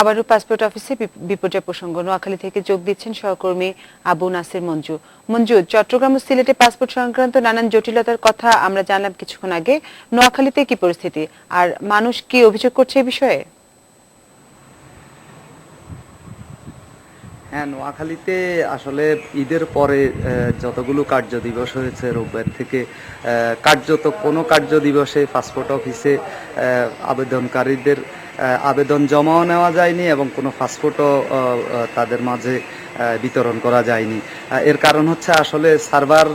আবারও পাসপোর্ট অফিসে বিপর্যয় প্রসঙ্গ। নোয়াখালী থেকে যোগ দিচ্ছেন সহকর্মী আবু নাসির মঞ্জু। মঞ্জু, চট্টগ্রাম ও সিলেটে পাসপোর্ট সংক্রান্ত নানান জটিলতার কথা আমরা জানলাম কিছুক্ষণ আগে। নোয়াখালীতে কি পরিস্থিতি? আর মানুষ কি অভিযোগ করছে এই বিষয়ে? হ্যাঁ নোয়াখালীতে আসলে ঈদের পরে যতগুলো কার্য দিবস হয়েছে, রোববার থেকে কার্যত কোনো কার্য দিবসে পাসপোর্ট অফিসে আবেদনকারীদের আবেদন জমাও নেওয়া যায়নি এবং কোনো পাসপোর্টও তাদের মাঝে বিতরণ করা যায়নি। এর কারণ হচ্ছে আসলে সার্ভার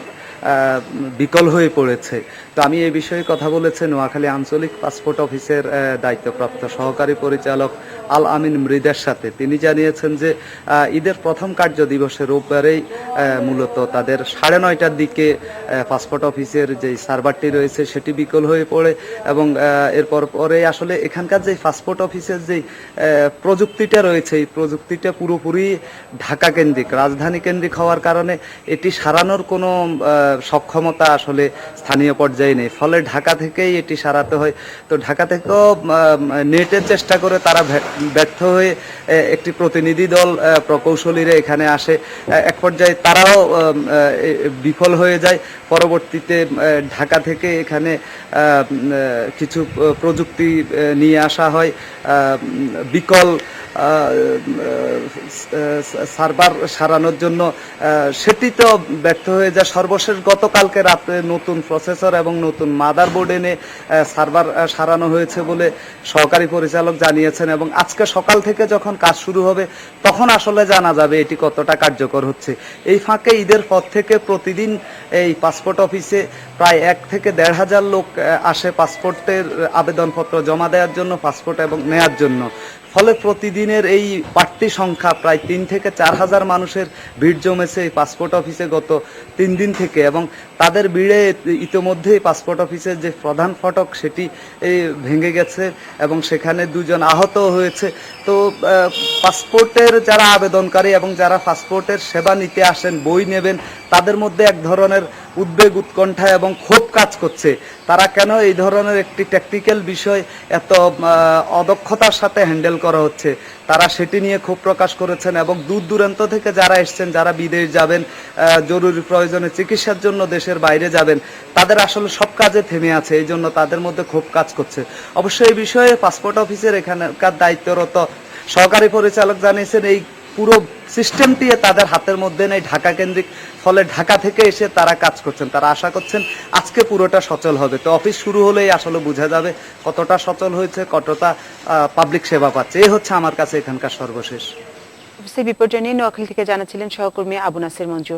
বিকল হয়ে পড়েছে। তো আমি এই বিষয়ে কথা বলেছি নোয়াখালী আঞ্চলিক পাসপোর্ট অফিসের দায়িত্বপ্রাপ্ত সহকারী পরিচালক আল আমিন মৃদের সাথে। তিনি জানিয়েছেন যে ঈদের প্রথম কার্য দিবসে রোববারেই মূলত তাদের সাড়ে নয়টার দিকে পাসপোর্ট অফিসের যে সার্ভারটি রয়েছে সেটি বিকল হয়ে পড়ে এবং এরপর পরে আসলে এখানকার যে পাসপোর্ট অফিসের যে প্রযুক্তিটা রয়েছে, এই প্রযুক্তিটা পুরোপুরি ঢাকা কেন্দ্রিক, রাজধানী কেন্দ্রিক হওয়ার কারণে এটি সারানোর কোনো সক্ষমতা আসলে স্থানীয় পর্যায়ে নেই। ফলে ঢাকা থেকেই এটি সারাতে হয়। তো ঢাকা থেকেও নেটের চেষ্টা করে তারা ব্যর্থ হয়ে একটি প্রতিনিধি দল প্রকৌশলীরা এখানে আসে। এক পর্যায়ে তারাও বিফল হয়ে যায়। পরবর্তীতে ঢাকা থেকে এখানে কিছু প্রযুক্তি নিয়ে আসা হয়। বিকল সার্ভার সারানোর জন্য সেটি তো ব্যর্থ হয়ে যায়। সর্বশেষ গতকালকে রাতে নতুন প্রসেসর এবং নতুন মাদার বোর্ড এনে সার্ভার সারানো হয়েছে বলে সহকারী পরিচালক জানিয়েছেন এবং আজকে সকাল থেকে যখন কাজ শুরু হবে, তখন আসলে জানা যাবে এটি কতটা কার্যকর হচ্ছে। এই ফাঁকে ঈদের পর থেকে প্রতিদিন এই পাসপোর্ট অফিসে প্রায় এক থেকে দেড় হাজার লোক আসে পাসপোর্টের আবেদনপত্র জমা দেওয়ার জন্য পাসপোর্ট এবং নেয়ার জন্য। ফলে প্রতিদিনের এই বাড়তি সংখ্যা প্রায় তিন থেকে চার হাজার মানুষের ভিড় জমেছে এই পাসপোর্ট অফিসে গত তিন দিন থেকে এবং তাদের ভিড়ে ইতোমধ্যেই পাসপোর্ট অফিসের যে প্রধান ফটক সেটি ভেঙে গেছে এবং সেখানে দুজন আহত হয়েছে। তো পাসপোর্টের যারা আবেদনকারী এবং যারা পাসপোর্টের সেবা নিতে আসেন, বই নেবেন, তাদের মধ্যে এক ধরনের উদ্বেগ, উৎকণ্ঠা এবং ক্ষোভ কাজ করছে। তারা কেন এই ধরনের একটি টেকনিক্যাল বিষয় এত অদক্ষতার সাথে হ্যান্ডেল করা হচ্ছে? তারা সেটি নিয়ে ক্ষোভ প্রকাশ করেছেন এবং দূর দূরান্ত থেকে যারা এসছেন, যারা বিদেশ যাবেন জরুরি প্রয়োজনে চিকিৎসার জন্য দেশের বাইরে যাবেন, তাদের আসলে সব কাজে থেমে আছে, এই জন্য তাদের মধ্যে ক্ষোভ কাজ করছে। অবশ্যই এই বিষয়ে পাসপোর্ট অফিসের এখানকার দায়িত্বরত সহকারী পরিচালক জানিয়েছেন, এই পুরো সিস্টেমটি তাদের হাতের মধ্যে নেই, ঢাকা কেন্দ্রিক ফলে ঢাকা থেকে এসে তারা কাজ করছেন, তারা আশা করছেন আজকে পুরোটা সচল হবে। তো অফিস শুরু হলেই আসলে বোঝা যাবে কতটা সচল হয়েছে, কতটা পাবলিক সেবা পাচ্ছে। এই হচ্ছে আমার কাছে এখানকার সর্বশেষ। বিপর্যয় নিয়ে নোয়াখালী থেকে জানাচ্ছিলেন সহকর্মী আবু নাসির মঞ্জু।